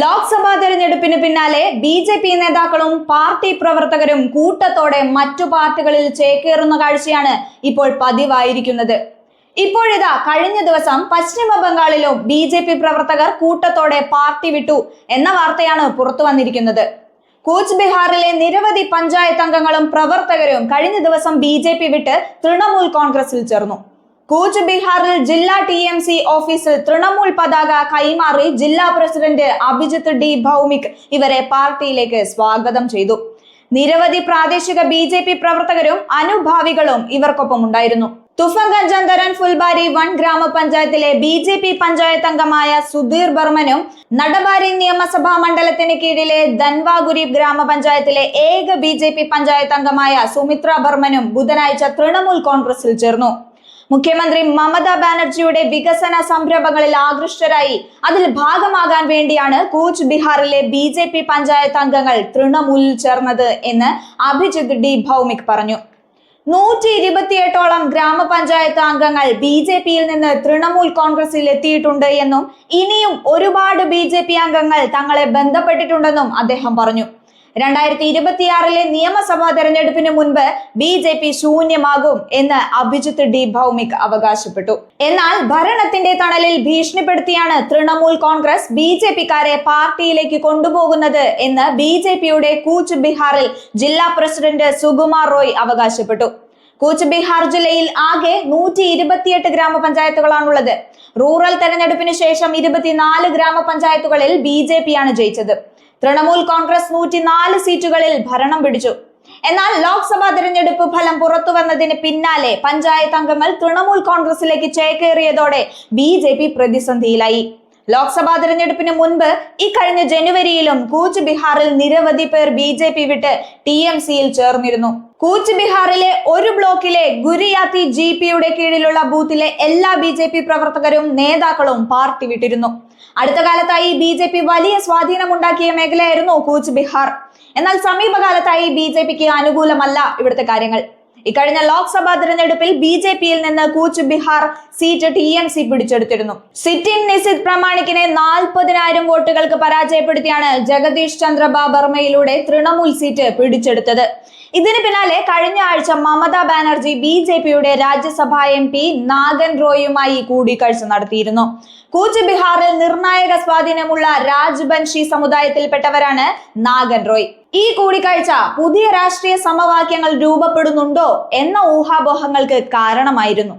ലോക്സഭാ തെരഞ്ഞെടുപ്പിന് പിന്നാലെ B J P നേതാക്കളും പാർട്ടി പ്രവർത്തകരും കൂട്ടത്തോടെ മറ്റു പാർട്ടികളിൽ ചേക്കേറുന്ന കാഴ്ചയാണ് ഇപ്പോൾ പതിവായിരിക്കുന്നത്. ഇപ്പോഴിതാ കഴിഞ്ഞ ദിവസം പശ്ചിമ ബംഗാളിലും ബി ജെ പി പ്രവർത്തകർ കൂട്ടത്തോടെ പാർട്ടി വിട്ടു എന്ന വാർത്തയാണ് പുറത്തു വന്നിരിക്കുന്നത്. കൂച്ച് ബിഹാറിലെ നിരവധി പഞ്ചായത്ത് അംഗങ്ങളും പ്രവർത്തകരും കഴിഞ്ഞ ദിവസം ബി വിട്ട് തൃണമൂൽ കോൺഗ്രസിൽ ചേർന്നു. കൂച്ച് ബീഹാറിൽ ജില്ലാ ടി എം സി ഓഫീസിൽ തൃണമൂൽ പതാക കൈമാറി ജില്ലാ പ്രസിഡന്റ് അഭിജിത്ത് ഡി ഭൗമിക് ഇവരെ പാർട്ടിയിലേക്ക് സ്വാഗതം ചെയ്തു. നിരവധി പ്രാദേശിക ബി ജെ പി പ്രവർത്തകരും അനുഭാവികളും ഇവർക്കൊപ്പം ഉണ്ടായിരുന്നു തുഫഗഞ്ച് അന്തരൻ ഫുൽബാരി വൺ ഗ്രാമപഞ്ചായത്തിലെ ബി ജെ പി പഞ്ചായത്ത് അംഗമായ സുധീർ ബർമനും നടബാരി നിയമസഭാ മണ്ഡലത്തിന് കീഴിലെ ധൻവാഗുരി ഗ്രാമപഞ്ചായത്തിലെ ഏക ബി ജെ പി പഞ്ചായത്ത് അംഗമായ സുമിത്ര ബർമനും ബുധനാഴ്ച തൃണമൂൽ കോൺഗ്രസിൽ ചേർന്നു. മുഖ്യമന്ത്രി മമതാ ബാനർജിയുടെ വികസന സംരംഭങ്ങളിൽ ആകൃഷ്ടരായി. അതിൽ ഭാഗമാകാൻ വേണ്ടിയാണ് കൂച്ച് ബിഹാറിലെ ബി ജെ പി പഞ്ചായത്ത് അംഗങ്ങൾ തൃണമൂലിൽ ചേർന്നത് എന്ന് അഭിജിത് ഡി ഭൗമിക് പറഞ്ഞു. നൂറ്റി ഇരുപത്തിയെട്ടോളം ഗ്രാമപഞ്ചായത്ത് അംഗങ്ങൾ ബി ജെ പിയിൽ നിന്ന് തൃണമൂൽ കോൺഗ്രസിൽ എത്തിയിട്ടുണ്ട് എന്നും ഇനിയും ഒരുപാട് ബി ജെ പി അംഗങ്ങൾ തങ്ങളെ ബന്ധപ്പെട്ടിട്ടുണ്ടെന്നും അദ്ദേഹം പറഞ്ഞു. രണ്ടായിരത്തി ഇരുപത്തിയാറിലെ നിയമസഭാ തെരഞ്ഞെടുപ്പിന് മുൻപ് ബി ജെ പി ശൂന്യമാകും എന്ന് അഭിജിത്ത് ഡി ഭൗമിക് അവകാശപ്പെട്ടു. എന്നാൽ ഭരണത്തിന്റെ തണലിൽ ഭീഷണിപ്പെടുത്തിയാണ് തൃണമൂൽ കോൺഗ്രസ് ബി ജെ പിക്കാരെ പാർട്ടിയിലേക്ക് കൊണ്ടുപോകുന്നത് എന്ന് ബി ജെ പിയുടെ കൂച്ച് ബിഹാറിൽ ജില്ലാ പ്രസിഡന്റ് സുകുമാർ റോയ് അവകാശപ്പെട്ടു. കൂച്ച് ബിഹാർ ജില്ലയിൽ ആകെ നൂറ്റി ഇരുപത്തിയെട്ട് ഗ്രാമപഞ്ചായത്തുകളാണുള്ളത്. റൂറൽ തെരഞ്ഞെടുപ്പിന് ശേഷം ഇരുപത്തിനാല് ഗ്രാമപഞ്ചായത്തുകളിൽ ബി ജെ പിയാണ് ജയിച്ചത്. തൃണമൂൽ കോൺഗ്രസ് നൂറ്റിനാല് സീറ്റുകളിൽ ഭരണം പിടിച്ചു. എന്നാൽ ലോക്സഭാ തിരഞ്ഞെടുപ്പ് ഫലം പുറത്തു വന്നതിന് പിന്നാലെ പഞ്ചായത്ത് അംഗങ്ങൾ തൃണമൂൽ കോൺഗ്രസിലേക്ക് ചേക്കേറിയതോടെ ബി പ്രതിസന്ധിയിലായി. ലോക്സഭാ തിരഞ്ഞെടുപ്പിന് മുൻപ് ഈ കഴിഞ്ഞ ജനുവരിയിലും കൂച്ച് ബിഹാറിൽ നിരവധി പേർ ബി ജെ പി വിട്ട് ടി എം സിയിൽ ചേർന്നിരുന്നു. കൂച്ച് ബിഹാറിലെ ഒരു ബ്ലോക്കിലെ ഗുരിയാത്തി ജി പിയുടെ കീഴിലുള്ള ബൂത്തിലെ എല്ലാ ബി ജെ പി പ്രവർത്തകരും നേതാക്കളും പാർട്ടി വിട്ടിരുന്നു. അടുത്ത കാലത്തായി ബി ജെ പി വലിയ സ്വാധീനമുണ്ടാക്കിയ മേഖലയായിരുന്നു കൂച്ച് ബിഹാർ എന്നാൽ സമീപകാലത്തായി ബി ജെ പിക്ക് അനുകൂലമല്ല ഇവിടുത്തെ കാര്യങ്ങൾ. ഇക്കഴിഞ്ഞ ലോക്സഭാ തിരഞ്ഞെടുപ്പിൽ ബി ജെ പിയിൽ നിന്ന് Cooch Behar seat T M C പിടിച്ചെടുത്തിരുന്നു. Sitting Nisith പ്രമാണിക്കിനെ നാൽപ്പതിനായിരം വോട്ടുകൾക്ക് പരാജയപ്പെടുത്തിയാണ് ജഗദീഷ് ചന്ദ്ര തൃണമൂൽ സീറ്റ് പിടിച്ചെടുത്തത്. ഇതിന് പിന്നാലെ കഴിഞ്ഞ ആഴ്ച മമതാ ബാനർജി ബി ജെ പിയുടെ രാജ്യസഭാ എം പി നാഗൻ റോയുമായി കൂടിക്കാഴ്ച നടത്തിയിരുന്നു. കൂച്ച് ബിഹാറിൽ നിർണായക സ്വാധീനമുള്ള രാജ്ബൻഷി സമുദായത്തിൽപ്പെട്ടവരാണ് നാഗൻ റോയ്. ഈ കൂടിക്കാഴ്ച പുതിയ രാഷ്ട്രീയ സമവാക്യങ്ങൾ രൂപപ്പെടുന്നുണ്ടോ എന്ന ഊഹാപോഹങ്ങൾക്ക് കാരണമായിരുന്നു.